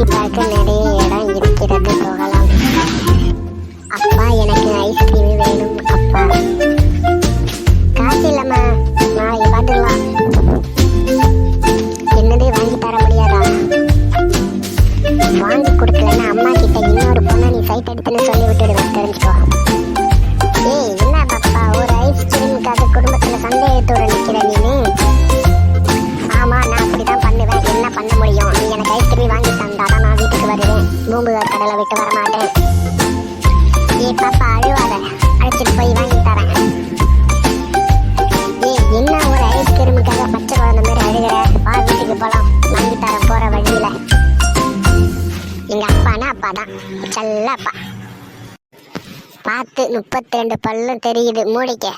சுற்றி பார்க்க நிறைய இடம் இருக்கிறது போகலாம். அப்பா எனக்கு ஐஸ்கிரீம் வேணும் அப்பா. காசு இல்லம்மா. நான் பார்த்துக்கலாம் என்னதே வாங்கி தர முடியாதா? வாங்கி கொடுக்கலன்னா அம்மா கிட்ட இன்னொரு பொண்ணை நீ சைட் எடுத்துன்னு சொல்லி விட்டுடுவேன் தெரிஞ்சுக்கோ. வருவேன் பூம்புகார் கடலை விட்டு வரமாட்டேன். ஏ பாப்பா அழுவாத. அழைச்சிட்டு போய் வாங்கி தரேன். ஏ என்ன ஒரு ஐஸ்கிரீமுக்காக பச்சை குழந்தை மாதிரி அழுகிற? வா வீட்டுக்கு போலாம். வாங்கி தரேன் போற வழியில. எங்கள் அப்பானா அப்பா தான் செல்ல பார்த்து முப்பத்தி ரெண்டு பல்லும் தெரியுது. மூடிக்க.